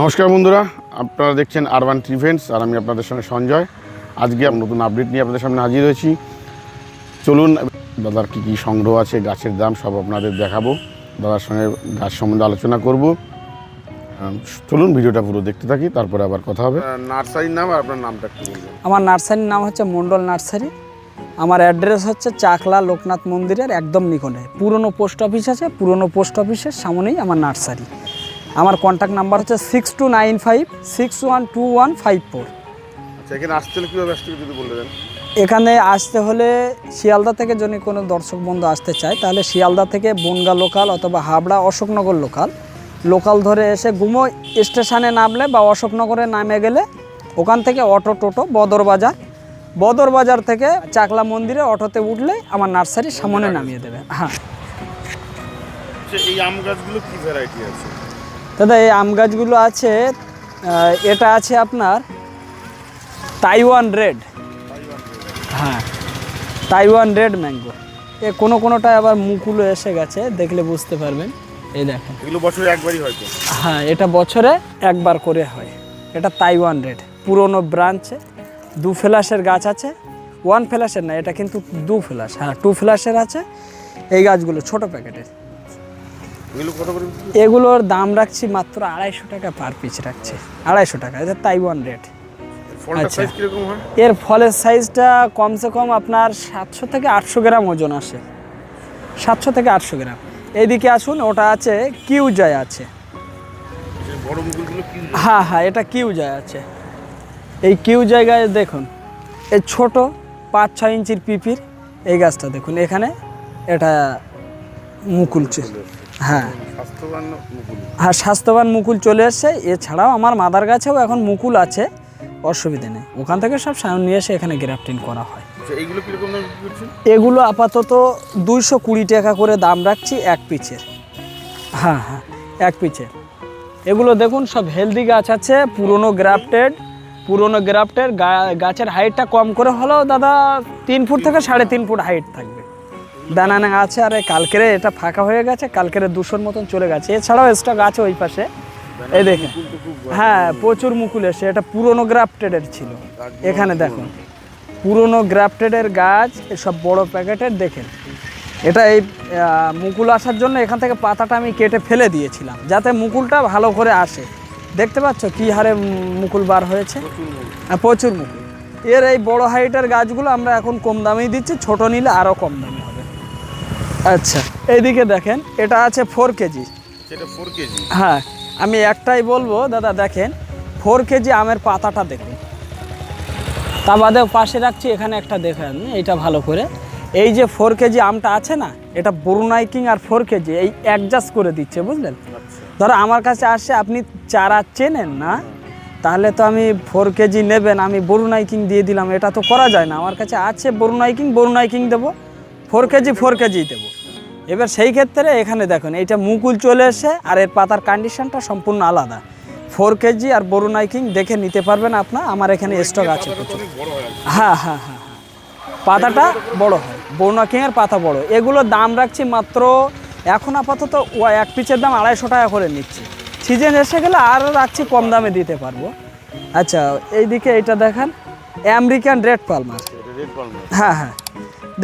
নমস্কার বন্ধুরা আপনারা দেখছেন আরবান ট্রিভেন্টস আর আমি আপনাদের সঙ্গে সঞ্জয়। আজকে আমি নতুন আপডেট নিয়ে আপনাদের সামনে হাজির হয়েছি। চলুন দাদার কী কী সংগ্রহ আছে গাছের দাম সব আপনাদের দেখাবো। দাদার সঙ্গে গাছ সম্বন্ধে আলোচনা করব। চলুন ভিডিওটা পুরো দেখতে থাকি তারপরে আবার কথা হবে। নার্সারির নাম আর আপনার নামটা একটু বলবেন। আমার নার্সারির নাম হচ্ছে মণ্ডল নার্সারি। আমার অ্যাড্রেস হচ্ছে চাকলা লোকনাথ মন্দিরের একদম নিকটে। পুরনো পোস্ট অফিস আছে পুরনো পোস্ট অফিসের সামনেই আমার নার্সারি। আমার কন্ট্যাক্ট নাম্বার হচ্ছে six two nine five six one two one five four এখানে আসতে হলে কীভাবে আসতে যদি বলে দেন? এখানে আসতে হলে শিয়ালদা থেকে যদি কোনো দর্শক বন্ধু আসতে চায় তাহলে শিয়ালদা থেকে বনগা লোকাল অথবা হাবড়া অশোকনগর লোকাল লোকাল ধরে এসে গুমো স্টেশনে নামলে বা অশোকনগরে নামে গেলে ওখান থেকে অটো টোটো বদর বাজার। বদর বাজার থেকে চাকলা মন্দিরে অটোতে উঠলে আমার নার্সারির সামনে নামিয়ে দেবে। হ্যাঁ। আচ্ছা এই আম গাছগুলো কী ভ্যারাইটি আছে? দাদা এই আম গাছগুলো আছে এটা আছে আপনার তাইওয়ান রেড হ্যাঁ তাইওয়ান রেড ম্যাঙ্গো এ কোনো কোনোটা আবার মুকুলো এসে গেছে দেখলে বুঝতে পারবেন। এই দেখেন। এগুলো বছরে একবারই হয়তো হ্যাঁ এটা বছরে একবার করে হয়। এটা তাইওয়ান রেড পুরনো ব্রাঞ্চে দু ফ্ল্যাশের গাছ আছে। ওয়ান ফ্ল্যাশের না এটা কিন্তু দু ফ্ল্যাশ হ্যাঁ টু ফ্ল্যাশের আছে। এই গাছগুলো ছোট প্যাকেটের। এগুলোর দাম রাখছি মাত্র আড়াইশো টাকা পার পিস রাখছি। আড়াইশো টাকা এটা তাইওয়ান রেট আচ্ছা। এর ফলের সাইজটা কমসে কম আপনার সাতশো থেকে আটশো গ্রাম ওজন আসে। সাতশো থেকে আটশো গ্রাম। এইদিকে আসুন ওটা আছে কিউ যায় আছে হ্যাঁ হ্যাঁ এটা কিউ যায় আছে। এই কিউ জায়গায় দেখুন এই ছোট পাঁচ ছয় ইঞ্চির পিপির। এই গাছটা দেখুন এখানে এটা মুকুল চ- হ্যাঁ। স্বাস্থ্যবান মুকুল। হ্যাঁ স্বাস্থ্যবান মুকুল চলে এসছে। এছাড়াও আমার মাদার গাছেও এখন মুকুল আছে। অসুবিধে নেই। ওখান থেকে সব সায়ন নিয়ে এসে এখানে গ্রাফটিং করা হয়। আচ্ছা এগুলো আপাতত দুইশো কুড়ি টাকা করে দাম রাখছি এক পিচের। হ্যাঁ হ্যাঁ এক পিচের। এগুলো দেখুন সব হেলদি গাছ আছে পুরনো গ্রাফটেড। পুরনো গ্রাফটের গাছের হাইটটা কম করে হলেও দাদা তিন ফুট থেকে সাড়ে তিন ফুট হাইট থাকবে। দানানা আছে আর কালকেরে এটা ফাঁকা হয়ে গেছে কালকেরে দুশোর মতন চলে গেছে। এছাড়াও স্টক আছে ওই পাশে। এই দেখেন। হ্যাঁ প্রচুর মুকুল এসে এটা পুরনো গ্রাফটেডের ছিল। এখানে দেখুন। পুরনো গ্রাফটেডের গাছ এসব বড় প্যাকেটের দেখেন। এটা এই মুকুল আসার জন্য এখান থেকে পাতাটা আমি কেটে ফেলে দিয়েছিলাম যাতে মুকুলটা ভালো করে আসে। দেখতে পাচ্ছ কি হারে মুকুল বার হয়েছে? হ্যাঁ, প্রচুর মুকুল। এর এই বড় হাইটের গাছগুলো আমরা এখন কম দামেই দিচ্ছি ছোট নিলে আরও কম দামে আচ্ছা এইদিকে দেখেন এটা আছে ফোর কেজি। Four KG? হ্যাঁ আমি একটাই বলব দাদা দেখেন ফোর কেজি আমের পাতাটা দেখুন। তা বাদেও পাশে রাখছি এখানে একটা দেখেন এইটা ভালো করে। এই যে ফোর কেজি আমটা আছে না এটা বরুনাইকিং আর ফোর কেজি এই অ্যাডজাস্ট করে দিচ্ছে বুঝলেন? ধরো আমার কাছে আসছে আপনি চারা চেনেন না তাহলে তো আমি ফোর কেজি নেবেন আমি বরুনাইকিং দিয়ে দিলাম এটা তো করা যায় না। আমার কাছে আছে বরুনাইকিং বরুনাইকিং দেবো। ফোর কেজি ফোর কেজি দেবো। এবার সেই ক্ষেত্রে এখানে দেখুন এইটা মুকুল চলে এসে আর এর পাতার কন্ডিশনটা সম্পূর্ণ আলাদা। ফোর কেজি আর বরুনাইকিং দেখে নিতে পারবেন আপনার আমার এখানে স্টক আছে প্রচুর। বড় হয় আর। হ্যাঁ হ্যাঁ হ্যাঁ। পাতাটা বড় হয় বৌনাকিংয়ের পাতা বড়। এগুলোর দাম রাখছি মাত্র এখন আপাতত ও এক পিচের দাম আড়াইশো টাকা করে নিচ্ছি। সিজন এসে গেলে আরও রাখছি কম দামে দিতে পারব। আচ্ছা এইদিকে এটা দেখেন আমেরিকান রেড পালমার হ্যাঁ হ্যাঁ।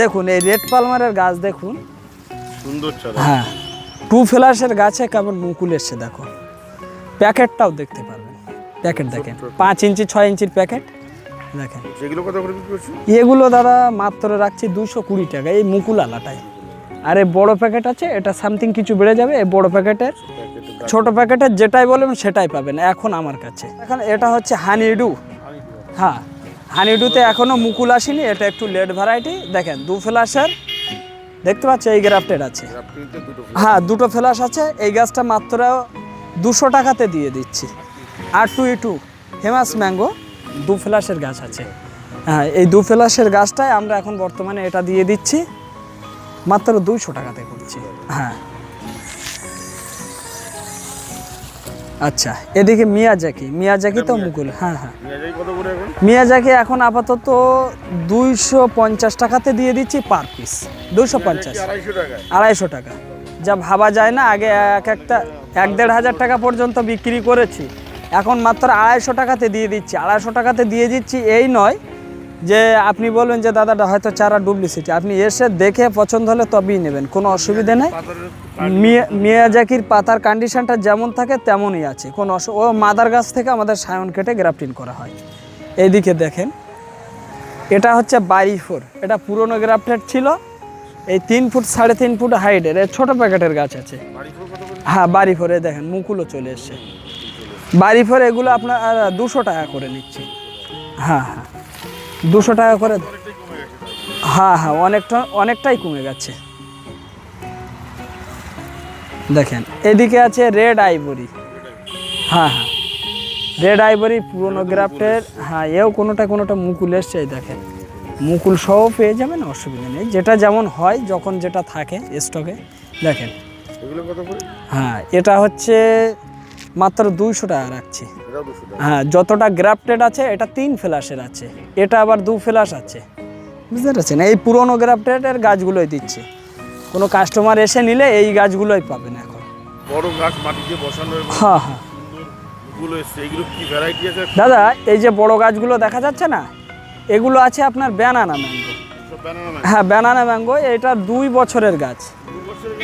দেখুন এই রেড পালমারের গাছ দেখুন। সুন্দর হ্যাঁ টু ফ্লাসের গাছে কেমন মুকুল এসছে দেখো। প্যাকেটটাও দেখতে পারবেন। প্যাকেট দেখেন পাঁচ ইঞ্চি ছয় ইঞ্চির প্যাকেট দেখেন। কত করে এগুলো দাদা মাত্র রাখছি দুশো কুড়ি টাকা এই মুকুল আলাটাই। আর এই বড় প্যাকেট আছে এটা সামথিং কিছু বেড়ে যাবে এই বড় প্যাকেটের ছোট প্যাকেটের যেটাই বলবেন সেটাই পাবেন এখন আমার কাছে। এখন এটা হচ্ছে হানিডু। হ্যাঁ হানিডুতে এখনও মুকুল আসেনি এটা একটু লেট ভ্যারাইটি দেখেন দু ফ্লাসের দেখতে পাচ্ছ এই গ্রাফটেড আছে। হ্যাঁ দুটো ফ্লাস আছে এই গাছটা মাত্র দুশো টাকাতে দিয়ে দিচ্ছি। আর টু ই টু ফেমাস ম্যাঙ্গো দু ফ্লাসের গাছ আছে। হ্যাঁ এই দু ফ্লাসের গাছটাই আমরা এখন বর্তমানে এটা দিয়ে দিচ্ছি মাত্র দুইশো টাকাতে করছি। হ্যাঁ। আচ্ছা এদিকে মিয়াজাকি মিয়াজাকি তো মুকুল হ্যাঁ হ্যাঁ। মিয়াজাকি এখন? আপাতত দুইশো পঞ্চাশ টাকাতে দিয়ে দিচ্ছি পার পিস দুইশো পঞ্চাশ। আড়াইশো টাকা। যা ভাবা যায় না আগে এক একটা এক দেড় হাজার টাকা পর্যন্ত বিক্রি করেছি। এখন মাত্র আড়াইশো টাকাতে দিয়ে দিচ্ছি আড়াইশো টাকাতে দিয়ে দিচ্ছি এই নয় যে আপনি বলবেন যে দাদাটা হয়তো চারা ডুপ্লিসিটি। আপনি এসে দেখে পছন্দ হলে তবেই নেবেন, কোনো অসুবিধে নেই। মিয়া- মিয়াজাকির পাতার কন্ডিশনটা যেমন থাকে তেমনই আছে। কোনো ও মাদার গাছ থেকে আমাদের সায়ন কেটে গ্রাফটিং করা হয়। এইদিকে দেখেন, এটা হচ্ছে বাড়ি ফোর এটা পুরনো গ্রাফটেড ছিল। এই তিন ফুট সাড়ে তিন ফুট হাইটের এই ছোটো প্যাকেটের গাছ আছে। হ্যাঁ বাড়ি ফোরে দেখেন, মুকুলও চলে এসছে। বাড়ি ফোর এগুলো আপনার দুশো টাকা করে নিচ্ছি। হ্যাঁ হ্যাঁ। দুশো টাকা করে হ্যাঁ হ্যাঁ অনেকটা অনেকটাই কমে গেছে। দেখেন এদিকে আছে রেড আইভরি। হ্যাঁ হ্যাঁ রেড আইভরি পুরনো গ্রাফটের হ্যাঁ এও কোনোটা কোনোটা মুকুল এসছে দেখেন। মুকুল সহ পেয়ে যাবেন অসুবিধা নেই। যেটা যেমন হয় যখন যেটা থাকে স্টকে দেখেন। হ্যাঁ এটা হচ্ছে মাত্র দুইশো টাকা রাখছি। হ্যাঁ যতটা গ্রাফটেড আছে এটা তিন ফ্ল্যাশের আছে। এটা আবার দু ফ্ল্যাশ আছে। বুঝতে পারছেন? এই পুরনো গ্রাফটেডের গাছগুলোই দিচ্ছি। কোনো কাস্টমার এসে নিলে এই গাছগুলোই পাবেন এখন। বড় গাছ মাটিতে বসানো হ্যাঁ হ্যাঁ। দাদা এই যে বড় গাছগুলো দেখা যাচ্ছে না? এগুলো আছে আপনার ব্যানানা ম্যাঙ্গো হ্যাঁ ব্যানানা ম্যাঙ্গো এটা দুই বছরের গাছ।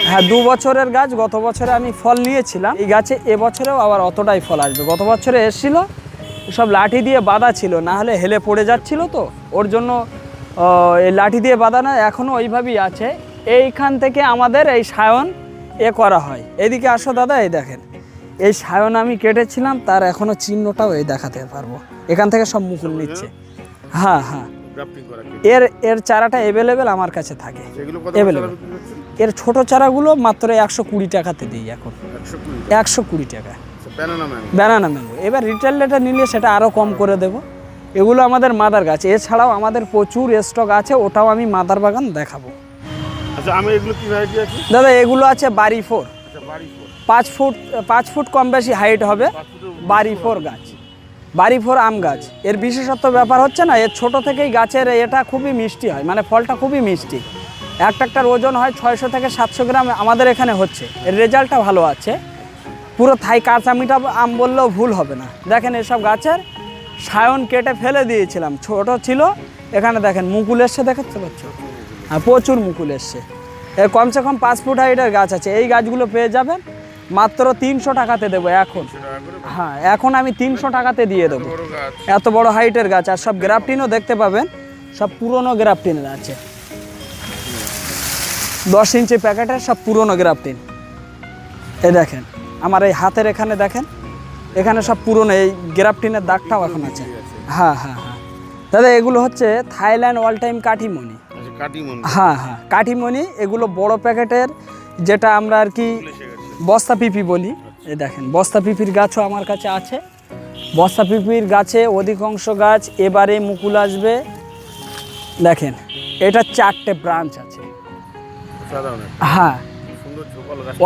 হ্যাঁ দু বছরের গাছ গত বছরে আমি ফল নিয়েছিলাম। এই গাছে এবছরেও আবার অতটাই ফল আসবে। গত বছরে এসেছিল সব লাঠি দিয়ে বাঁধা ছিল না হলে হেলে পড়ে যাচ্ছিল তো। ওর জন্য এই লাঠি দিয়ে বাঁধা না এখনও ওইভাবেই আছে। এইখান থেকে আমাদের এই সায়ন এ করা হয়। এদিকে আসো দাদা এই দেখেন। এই সায়ন আমি কেটেছিলাম তার এখনও চিহ্নটাও এই দেখাতে পারব। এখান থেকে সব মুকুল নিচ্ছে। হ্যাঁ হ্যাঁ। এর এর চারাটা অ্যাভেলেবেল আমার কাছে থাকে। সেগুলো এর ছোট চারাগুলো মাত্র একশো কুড়ি টাকাতে দিই এখন। একশো কুড়ি টাকা? ব্যানানা ম্যাঙ্গো এবার রিটেল রেটে নিলে সেটা আরও কম করে দেবো। এগুলো আমাদের মাদার গাছ। এছাড়াও আমাদের প্রচুর স্টক আছে ওটাও আমি মাদার বাগান দেখাবো। আচ্ছা দাদা এগুলো আছে বাড়ি ফোর। আচ্ছা বাড়ি ফোর। পাঁচ ফুট পাঁচ ফুট কম বেশি হাইট হবে। বাড়ি ফোর গাছ। বাড়ি ফোর আম গাছ। এর বিশেষত্ব ব্যাপার হচ্ছে না এর ছোট থেকেই গাছের এটা খুবই মিষ্টি হয়। মানে ফলটা খুবই মিষ্টি। একটা একটার ওজন হয় ছয়শো থেকে সাতশো গ্রাম আমাদের এখানে হচ্ছে। এর রেজাল্টটা ভালো আছে। পুরো থাই কাঁচামিটা আম বললেও ভুল হবে না। দেখেন এসব গাছের সায়ন কেটে ফেলে দিয়েছিলাম। ছোট ছিল। এখানে দেখেন মুকুল এসছে দেখাতে পাচ্ছ হ্যাঁ প্রচুর মুকুল এসছে। এর কমসে কম পাঁচ ফুট হাইটের গাছ আছে। এই গাছগুলো পেয়ে যাবেন মাত্র তিনশো টাকাতে দেবো এখন। হ্যাঁ এখন আমি তিনশো টাকাতে দিয়ে দেবো। এত বড় হাইটের গাছ। আর সব গ্রাফটিনও দেখতে পাবেন। সব পুরনো গ্রাফটিনের আছে। দশ ইঞ্চি প্যাকেটের সব পুরনো গ্রাফটিন এই দেখেন আমার এই হাতের এখানে দেখেন এখানে সব পুরনো এই গ্রাফটিনের দাগটাও এখন আছে। হ্যাঁ হ্যাঁ হ্যাঁ। দাদা এগুলো হচ্ছে থাইল্যান্ড অল টাইম কাঠিমণি। আচ্ছা কাটি হ্যাঁ হ্যাঁ কাঠিমণি এগুলো বড় প্যাকেটের যেটা আমরা আর কি বস্তা পিপি বলি। এই দেখেন বস্তা পিপির গাছও আমার কাছে আছে। বস্তা পিপির গাছে অধিকাংশ গাছ এবারে মুকুল আসবে। দেখেন এটা চারটে ব্রাঞ্চ আছে। হ্যাঁ।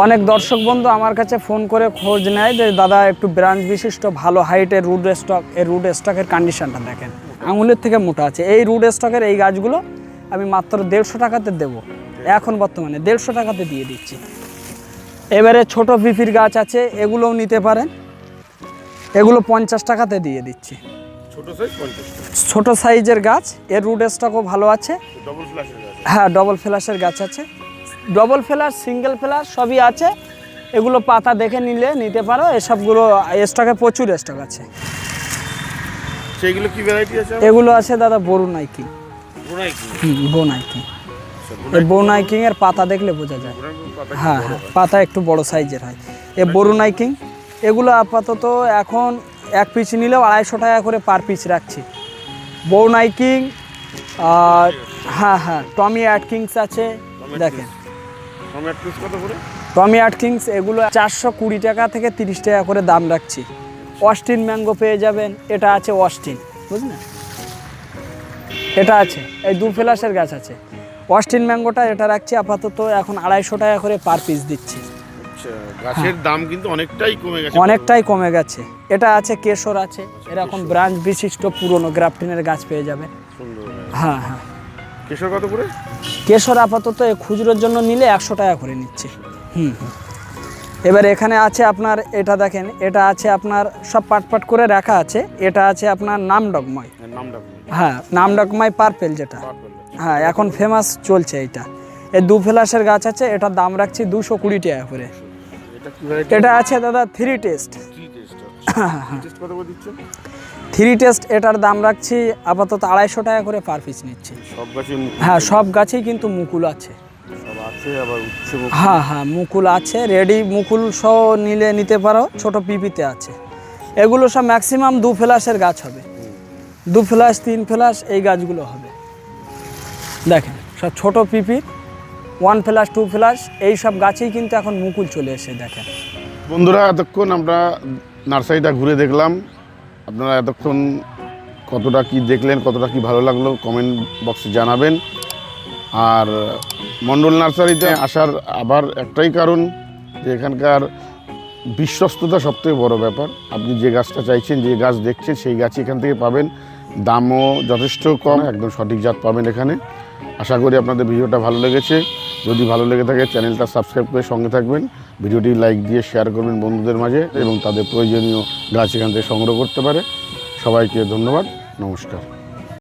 অনেক দর্শক বন্ধু আমার কাছে ফোন করে খোঁজ নেয় যে দাদা একটু ব্রাঞ্চ বিশিষ্ট ভালো হাইটের রুড স্টক এই রুড স্টকের কন্ডিশনটা দেখেন। আঙুলের থেকে মোটা আছে। এই রুড স্টকের এই গাছগুলো আমি মাত্র দেড়শো টাকাতে দেবো। এখন বর্তমানে দেড়শো টাকাতে দিয়ে দিচ্ছি। এবারে ছোট পিপির গাছ আছে এগুলোও নিতে পারেন। এগুলো পঞ্চাশ টাকাতে দিয়ে দিচ্ছি। ছোট সাইজের গাছ এর রুড স্টকও ভালো আছে। হ্যাঁ ডবল ফ্ল্যাশের গাছ আছে। ডবল ফেলার সিঙ্গেল ফেলার সবই আছে। এগুলো পাতা দেখে নিলে নিতে পারো। এসবগুলো স্টকে প্রচুর স্টক আছে। সেইগুলো কি ভ্যারাইটি আছে এগুলো আছে দাদা বরু নাইকি। বোনাই বো নাইকি। আচ্ছা, এই বো নাইকিং এর পাতা দেখলে বোঝা যায়। হ্যাঁ হ্যাঁ পাতা একটু বড় সাইজের হয়। এ বরু নাইকিং এগুলো আপাতত এখন এক পিস নিলেও আড়াইশো টাকা করে পার পিস রাখছি। বৌ নাইকিং আর হ্যাঁ হ্যাঁ টমি অ্যাটকিংস আছে দেখেন। টমি আটকিংস এগুলো চারশো কুড়ি টাকা থেকে তিরিশ টাকা করে দাম রাখছি। অস্টিন ম্যাঙ্গো পেয়ে যাবেন এটা আছে অস্টিন বুঝলেন এটা আছে এই দু ফ্লাসের গাছ আছে। অস্টিন ম্যাঙ্গোটা এটা রাখছি আপাতত এখন আড়াইশো টাকা করে পার পিস দিচ্ছি। আচ্ছা গাছের দাম কিন্তু অনেকটাই কমে গেছে। অনেকটাই কমে গেছে। এটা আছে কেশর আছে এরকম ব্রাঞ্চ বিশিষ্ট পুরনো গ্রাফটিনের গাছ পেয়ে যাবে হ্যাঁ হ্যাঁ। কেশর কত করে? কেশর আপাতত এই খুচরোর জন্য নিলে একশো টাকা করে নিচ্ছে। হুম। এবার এখানে আছে আপনার এটা দেখেন এটা আছে আপনার সব পাট পাট করে রাখা আছে। এটা আছে আপনার নাম ডগময় হ্যাঁ নাম ডগময় পার্পেল যেটা। হ্যাঁ এখন ফেমাস চলছে এটা। এই দু ফ্লাসের গাছ আছে এটার দাম রাখছি দুশো কুড়ি টাকা করে। এটা আছে দাদা থ্রি টেস্ট থ্রি টেস্ট এটার দাম রাখছি আপাতত আড়াইশো টাকা করে পার পিস নিচ্ছি। হ্যাঁ সব গাছেই কিন্তু মুকুল আছে। হ্যাঁ হ্যাঁ মুকুল আছে রেডি মুকুল সহ নিলে নিতে পারো ছোট পিপিতে আছে। এগুলো সব ম্যাক্সিমাম দু ফ্লাসের গাছ হবে। দু ফ্লাস তিন ফ্লাস এই গাছগুলো হবে। দেখেন সব ছোট PP one plus two plus এই সব গাছেই কিন্তু এখন মুকুল চলে এসে দেখেন। বন্ধুরা এতক্ষণ আমরা নার্সারিটা ঘুরে দেখলাম। আপনারা এতক্ষণ কতটা কি দেখলেন, কতটা কি ভালো লাগল কমেন্ট বক্সে জানাবেন। আর মণ্ডল নার্সারিতে আসার আবার একটাই কারণ যে এখানকার বিশ্বস্ততা সবথেকে বড় ব্যাপার। আপনি যে গাছটা চাইছেন, যে গাছ দেখছেন, সেই গাছই এখান থেকে পাবেন। দামও যথেষ্ট কম, একদম সঠিক জাত পাবেন এখানে। আশা করি আপনাদের ভিডিওটা ভালো লেগেছে। যদি ভালো লেগে থাকে, চ্যানেলটা সাবস্ক্রাইব করে সঙ্গে থাকবেন। ভিডিওটি লাইক দিয়ে শেয়ার করবেন বন্ধুদের মাঝে এবং তাদের প্রয়োজনীয় গাছ এখান থেকে সংগ্রহ করতে পারে। সবাইকে ধন্যবাদ, নমস্কার।